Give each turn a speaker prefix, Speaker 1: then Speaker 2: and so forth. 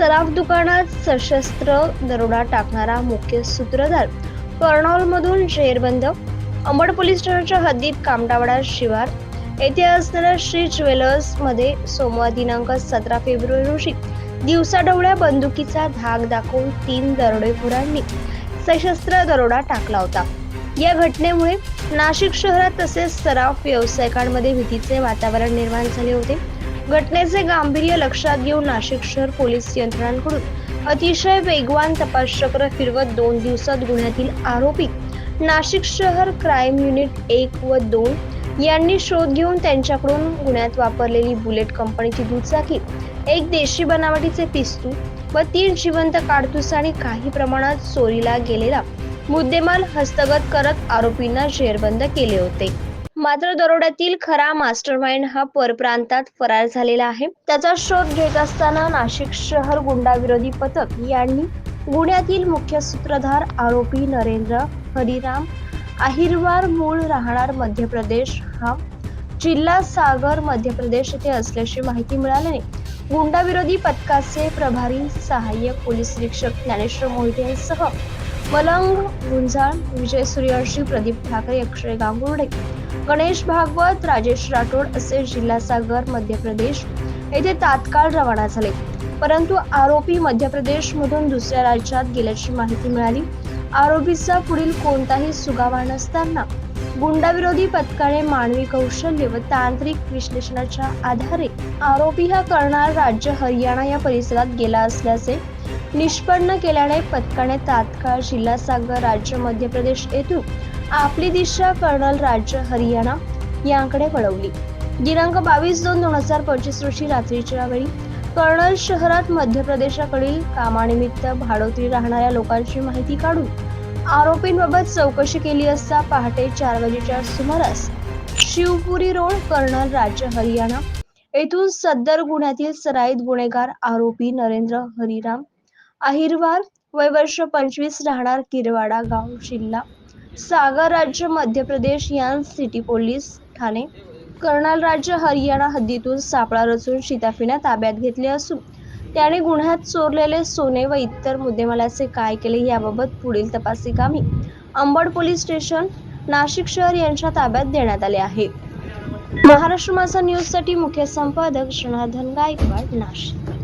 Speaker 1: दुकानात सशस्त्र दरोडा टाकणारा मुख्य सूत्रधार. कर्नॉलमधून जेरबंद. अंबड पोलीस स्टेशनच्या हद्दीत कामटावाडा शिवार. येथे असणाऱ्या श्री ज्वेलर्समध्ये सोमवार दिनांक सतरा फेब्रुवारी रोजी दिवसाढवळ्या बंदुकीचा धाक दाखवून तीन दरोडेखोरांनी सशस्त्र दरोडा टाकला होता. या घटनेमुळे नाशिक शहरात तसेच सराफ व्यावसायिकांमध्ये भीतीचे वातावरण निर्माण झाले होते. घटनेचे गांभीर्य लक्षात घेऊन नाशिक शहर पोलीस यंत्रणांकडून अतिशय वेगवान तपास चक्र फिरवत दोन दिवसात गुन्ह्यातील आरोपी नाशिक शहर क्राईम युनिट एक व दोन यांनी शोध घेऊन त्यांच्याकडून गुन्ह्यात वापरलेली बुलेट कंपनीची दुचाकी एक देशी बनावटीचे पिस्तूल व तीन जिवंत काडतूस आणि काही प्रमाणात चोरीला गेलेला मुद्देमाल हस्तगत करत आरोपींना जेरबंद केले होते. मात्र दरोड्यातील खरा मास्टरमाइंड हा परप्रांतात फरार झालेला आहे. त्याचा शोध घेत असताना नाशिक शहर गुंडाविरोधी पथक यांनी गुन्ह्यातील मुख्य सूत्रधार आरोपी नरेंद्र हरिराम अहिरवार मूळ राहणार मध्य प्रदेश हा जिल्हा सागर मध्य प्रदेश येथे असल्याची माहिती मिळाल्याने गुंडाविरोधी पथकाचे प्रभारी सहाय्यक पोलीस निरीक्षक ज्ञानेश्वर मोहितेसह मलंग गुंजाळ विजय सूर्यवंशी प्रदीप ठाकरे अक्षय गांगुर्डे गणेश भागवत राजेश राठोड असे जिल्हासागर मध्य प्रदेश येथे तात्काळ रवाना झाले. परंतु आरोपी मध्य प्रदेश मधून दुसऱ्या राज्यात गेल्याची माहिती मिळाली. आरोपीचा पुढील कोणताही सुगावा नसताना गुंडाविरोधी पथकाने मानवी कौशल्य व तांत्रिक विश्लेषणाच्या आधारे आरोपी हा करणार राज्य हरियाणा या परिसरात गेला असल्याचे निष्पन्न केल्याने पथकाने तात्काळ जिल्हा सागर राज्य मध्य प्रदेश येथून आपली दिशा कर्नल राज्य हरियाणा यांकडे वळवली. दिनांक बावीस दोन दोन हजार पंचवीस रोजी रात्रीच्या वेळी कर्नल शहरात मध्य प्रदेशाकडील कामानिमित्त भाडोत्री राहणाऱ्या लोकांची माहिती काढून आरोपींबाबत चौकशी केली असता पहाटे चार वाजेच्या सुमारास शिवपुरी रोड कर्नल राज्य हरियाणा येथून सदर गुन्ह्यातील सराईत गुन्हेगार आरोपी नरेंद्र हरिराम अहिरवार वय वर्ष पंचवीस राहणार किरवाडा गाव जिल्हा सागर राज्य मध्य प्रदेश यान सिटी पोलीस ठाणे. कर्नाल राज्य हरियाणा हद्दीतून सापळा रचून शिताफीने ताब्यात घेतले असून त्याने गुन्ह्यात चोरलेले सोने व इतर मुद्देमालाचे काय केले याबाबत पुढील तपासी कामी. अंबड पोलीस स्टेशन नाशिक शहर यांच्या ताब्यात देण्यात आले आहे. महाराष्ट्र माझा न्यूजसाठी मुख्य संपादक जनार्दन गायकवाड नाशिक.